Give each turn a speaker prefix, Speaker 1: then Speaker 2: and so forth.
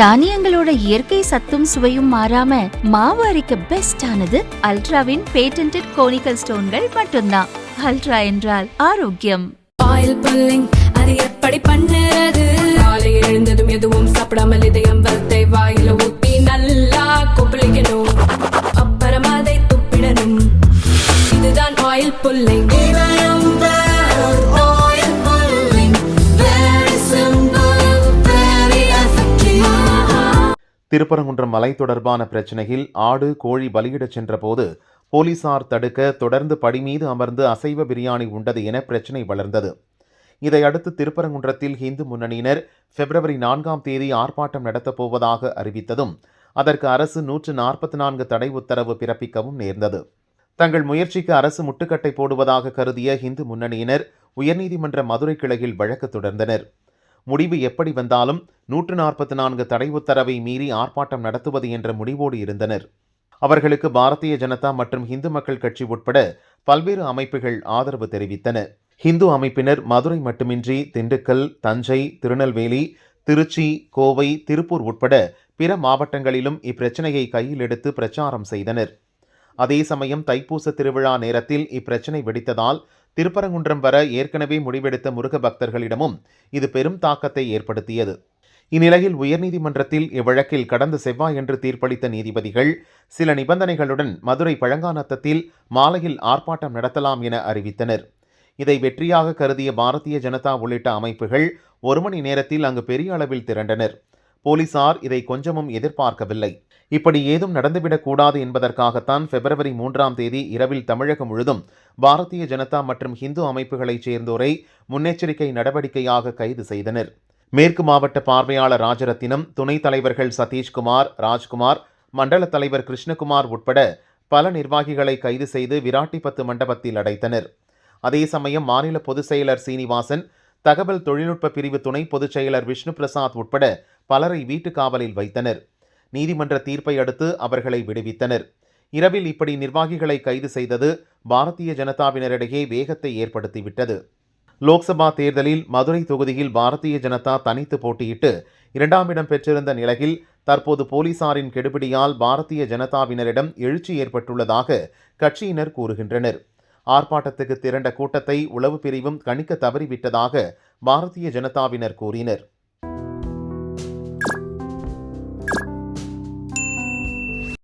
Speaker 1: தானியங்களோட இயற்கை சத்தும் சுவையும் மாறாம மாவு அரைக்க பெஸ்ட் ஆனது அல்ட்ராவின் பேட்டன்டட் கோனிக்கல் ஸ்டோன்கள் மட்டும்தான். அல்ட்ரா என்றால் ஆரோக்கியம்.
Speaker 2: ஆயில் புல்லிங் அது எப்படி பண்ணுறது? காலை எழுந்ததும் எதுவும் சாப்பிடாமல் இதயம் வளத்தை வாயில ஊத்தி நல்லா கொப்பளிக்கணும். அப்புறம் அதை துப்பிடணும். இதுதான் ஆயில் புல்லிங்.
Speaker 3: திருப்பரங்குன்றம் மலை தொடர்பான பிரச்சனையில் ஆடு கோழி பலியிடச் சென்றபோது போலீசார் தடுக்க தொடர்ந்து படி மீது அமர்ந்து அசைவ பிரியாணி உண்டது என பிரச்சினை வளர்ந்தது. இதையடுத்து திருப்பரங்குன்றத்தில் இந்து முன்னணியினர் பிப்ரவரி நான்காம் தேதி ஆர்ப்பாட்டம் நடத்தப் போவதாக அறிவித்ததும் அதற்கு அரசு நூற்று நாற்பத்தி நான்கு தடை உத்தரவு பிறப்பிக்கவும் நேர்ந்தது. தங்கள் முயற்சிக்கு அரசு முட்டுக்கட்டை போடுவதாக கருதிய இந்து முன்னணியினர் உயர்நீதிமன்ற மதுரை கிளையில் வழக்கு தொடர்ந்தனர். முடிவு எப்படி வந்தாலும் நூற்று நாற்பத்தி நான்கு தடை உத்தரவை மீறி ஆர்ப்பாட்டம் நடத்துவது என்ற முடிவோடு இருந்தனர். அவர்களுக்கு பாரதிய ஜனதா மற்றும் இந்து மக்கள் கட்சி உட்பட பல்வேறு அமைப்புகள் ஆதரவு தெரிவித்தன. இந்து அமைப்பினர் மதுரை மட்டுமின்றி திண்டுக்கல் தஞ்சை திருநெல்வேலி திருச்சி கோவை திருப்பூர் உட்பட பிற மாவட்டங்களிலும் இப்பிரச்சனையை கையில் எடுத்து பிரச்சாரம் செய்தனர். அதே சமயம் தைப்பூச திருவிழா நேரத்தில் இப்பிரச்சனை வெடித்ததால் திருப்பரங்குன்றம் வர ஏற்கனவே முடிவெடுத்த முருக பக்தர்களிடமும் இது பெரும் தாக்கத்தை ஏற்படுத்தியது. இந்நிலையில் உயர்நீதிமன்றத்தில் இவ்வழக்கில் கடந்த செவ்வாயன்று தீர்ப்பளித்த நீதிபதிகள் சில நிபந்தனைகளுடன் மதுரை பழங்காநத்தத்தில் மாலையில் ஆர்ப்பாட்டம் நடத்தலாம் என அறிவித்தனர். இதை வெற்றியாக கருதிய பாரதிய ஜனதா உள்ளிட்ட அமைப்புகள் ஒரு மணி நேரத்தில் அங்கு பெரிய அளவில் திரண்டனர். போலீசார் இதை கொஞ்சமும் எதிர்பார்க்கவில்லை. இப்படி ஏதும் நடந்துவிடக்கூடாது என்பதற்காகத்தான் பிப்ரவரி மூன்றாம் தேதி இரவில் தமிழகம் முழுதும் பாரதிய ஜனதா மற்றும் ஹிந்து அமைப்புகளைச் சேர்ந்தோரை முன்னெச்சரிக்கை நடவடிக்கையாக கைது செய்தனர். மேற்கு மாவட்ட பார்வையாளர் ராஜரத்தினம் துணைத் தலைவர்கள் சதீஷ்குமார் ராஜ்குமார் மண்டல தலைவர் கிருஷ்ணகுமார் உட்பட பல நிர்வாகிகளை கைது செய்து விராட்டிப்பத்து மண்டபத்தில் அடைத்தனர். அதே சமயம் மாநில பொதுச் செயலர் சீனிவாசன் தகவல் தொழில்நுட்ப பிரிவு துணை பொதுச் செயலர் விஷ்ணு பிரசாத் உட்பட பலரை வீட்டு காவலில் வைத்தனர். நீதிமன்ற தீர்ப்பை அடுத்து அவர்களை விடுவித்தனர். இரவில் இப்படி நிர்வாகிகளை கைது செய்தது பாரதிய ஜனதாவினரிடையே வேகத்தை ஏற்படுத்திவிட்டது. லோக்சபா தேர்தலில் மதுரை தொகுதியில் பாரதிய ஜனதா தனித்து போட்டியிட்டு இரண்டாம் இடம் பெற்றிருந்த நிலையில் தற்போது போலீசாரின் கெடுபிடியால் பாரதிய ஜனதாவினரிடம் எழுச்சி ஏற்பட்டுள்ளதாக கட்சியினர் கூறுகின்றனர். ஆர்ப்பாட்டத்துக்கு திரண்ட கூட்டத்தை உளவு பிரிவும் கணிக்க தவறிவிட்டதாக பாரதிய ஜனதாவினர் கூறினர்.